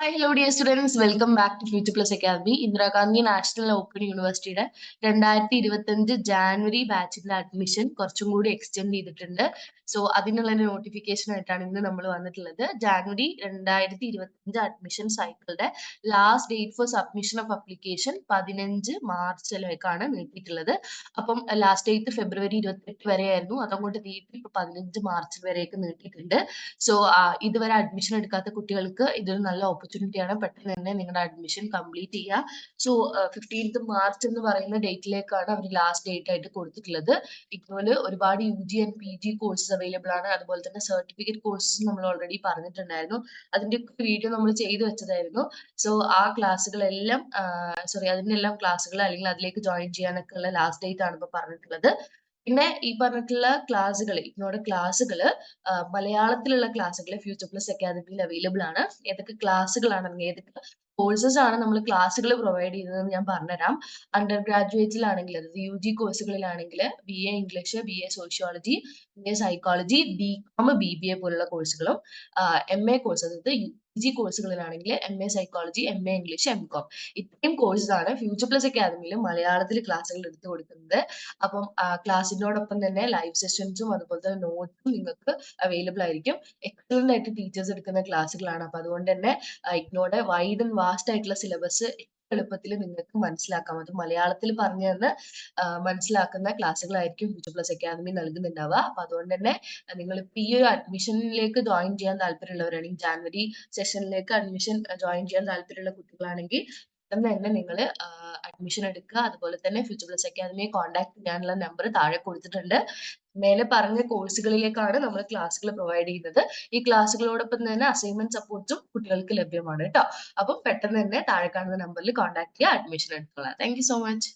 Hi hello dear students welcome back to future plus academy Indira Gandhi national open യൂണിവേഴ്സിറ്റിയുടെ രണ്ടായിരത്തി ഇരുപത്തഞ്ച് ജാനുവരി ബാച്ചിന്റെ admission കുറച്ചും കൂടി എക്സ്റ്റെൻഡ് ചെയ്തിട്ടുണ്ട്. സോ അതിനുള്ള നോട്ടിഫിക്കേഷൻ ആയിട്ടാണ് ഇന്ന് നമ്മൾ വന്നിട്ടുള്ളത്. ജാനുവരി രണ്ടായിരത്തി ഇരുപത്തഞ്ച് admission സൈക്കിളുടെ last date for submission of application പതിനഞ്ച് മാർച്ചിലേക്കാണ് നീട്ടിയിട്ടുള്ളത്. അപ്പം ലാസ്റ്റ് ഡേറ്റ് ഫെബ്രുവരി ഇരുപത്തെട്ട് വരെയായിരുന്നു. അതങ്ങോട്ട് നീട്ടി ഇപ്പൊ പതിനഞ്ച് മാർച്ച് വരെയൊക്കെ നീട്ടിയിട്ടുണ്ട്. സോ ഇതുവരെ അഡ്മിഷൻ എടുക്കാത്ത കുട്ടികൾക്ക് ഇതൊരു നല്ല ഓപ്പർച്യൂണിറ്റി ആണ്. പെട്ടെന്ന് തന്നെ നിങ്ങളുടെ അഡ്മിഷൻ കംപ്ലീറ്റ് ചെയ്യുക. സോ ഫിഫ്റ്റീൻത്ത് മാർച്ച് എന്ന് പറയുന്ന ഡേറ്റിലേക്കാണ് അവർ ലാസ്റ്റ് ഡേറ്റ് ആയിട്ട് കൊടുത്തിട്ടുള്ളത്. ഇതുപോലെ ഒരുപാട് U G and P G courses available ആണ്. അതുപോലെ തന്നെ സർട്ടിഫിക്കറ്റ് കോഴ്സസ് നമ്മൾ ഓൾറെഡി പറഞ്ഞിട്ടുണ്ടായിരുന്നു. അതിന്റെ വീഡിയോ നമ്മൾ ചെയ്തു വെച്ചതായിരുന്നു. സോ ആ ക്ലാസ്സുകളെല്ലാം സോറി അതിന്റെ എല്ലാം ക്ലാസ്സുകൾ അല്ലെങ്കിൽ അതിലേക്ക് ജോയിൻ ചെയ്യാനൊക്കെ ഉള്ള ലാസ്റ്റ് ഡേറ്റ് ആണ് ഇപ്പോൾ പറഞ്ഞിട്ടുള്ളത്. പിന്നെ ഈ പറഞ്ഞിട്ടുള്ള ക്ലാസ്സുകൾ ഇതിനോട് ക്ലാസ്സുകൾ മലയാളത്തിലുള്ള ക്ലാസ്സുകൾ ഫ്യൂച്ചർ പ്ലസ് അക്കാദമിയിൽ അവൈലബിൾ ആണ്. ഏതൊക്കെ ക്ലാസ്സുകളാണ് ഏതൊക്കെ കോഴ്സസ് ആണ് നമ്മൾ ക്ലാസ്സുകൾ പ്രൊവൈഡ് ചെയ്തതെന്ന് ഞാൻ പറഞ്ഞുതരാം. അണ്ടർ ഗ്രാജുവേറ്റിലാണെങ്കിൽ അതായത് U G കോഴ്സുകളിലാണെങ്കിൽ B A English B A sociology B A psychology B com B B A പോലുള്ള കോഴ്സുകളും എം എ കോഴ്സ് അതായത് U G കോഴ്സുകളിലാണെങ്കിൽ M A psychology M A English M com ഇത്രയും courses ആണ് future plus അക്കാദമിയിൽ മലയാളത്തിൽ ക്ലാസ്സുകൾ എടുത്തു കൊടുക്കുന്നത്. അപ്പം ക്ലാസ്സിനോടൊപ്പം തന്നെ ലൈവ് സെഷൻസും അതുപോലെ തന്നെ നോട്ട്സും നിങ്ങൾക്ക് അവൈലബിൾ ആയിരിക്കും. എക്സലന്റ് ആയിട്ട് ടീച്ചേഴ്സ് എടുക്കുന്ന ക്ലാസ്സുകളാണ് അപ്പൊ അതുകൊണ്ട് തന്നെ ഇഗ്നോയുടെ വൈഡ് ആൻഡ് വാസ്റ്റ് ആയിട്ടുള്ള സിലബസ് എളുപ്പത്തിൽ നിങ്ങൾക്ക് മനസ്സിലാക്കാം. അത് മലയാളത്തിൽ പറഞ്ഞു തന്ന് മനസ്സിലാക്കുന്ന ക്ലാസ്സുകളായിരിക്കും ഫ്യൂച്ചർ പ്ലസ് അക്കാദമി നൽകുന്നുണ്ടാവുക. അപ്പൊ അതുകൊണ്ട് തന്നെ നിങ്ങൾ ഇപ്പൊ ഈ ഒരു അഡ്മിഷനിലേക്ക് ജോയിൻ ചെയ്യാൻ താല്പര്യമുള്ളവരാണെങ്കിൽ ജാനുവരി സെഷനിലേക്ക് അഡ്മിഷൻ ജോയിൻ ചെയ്യാൻ താല്പര്യമുള്ള കുട്ടികളാണെങ്കിൽ പെട്ടെന്ന് തന്നെ നിങ്ങൾ അഡ്മിഷൻ എടുക്കുക. അതുപോലെ തന്നെ ഫ്യൂച്ചർ പ്ലസ് അക്കാദമിയെ കോൺടാക്ട് ചെയ്യാനുള്ള നമ്പർ താഴെ കൊടുത്തിട്ടുണ്ട്. മേലെ പറഞ്ഞ കോഴ്സുകളിലേക്കാണ് നമ്മൾ ക്ലാസ്സുകൾ പ്രൊവൈഡ് ചെയ്യുന്നത്. ഈ ക്ലാസ്സുകളോടൊപ്പം തന്നെ അസൈൻമെന്റ് സപ്പോർട്ടും കുട്ടികൾക്ക് ലഭ്യമാണ് കേട്ടോ. അപ്പം പെട്ടെന്ന് തന്നെ താഴെ കാണുന്ന നമ്പറിൽ കോൺടാക്ട് ചെയ്യുക അഡ്മിഷൻ എടുക്കുക. Thank so much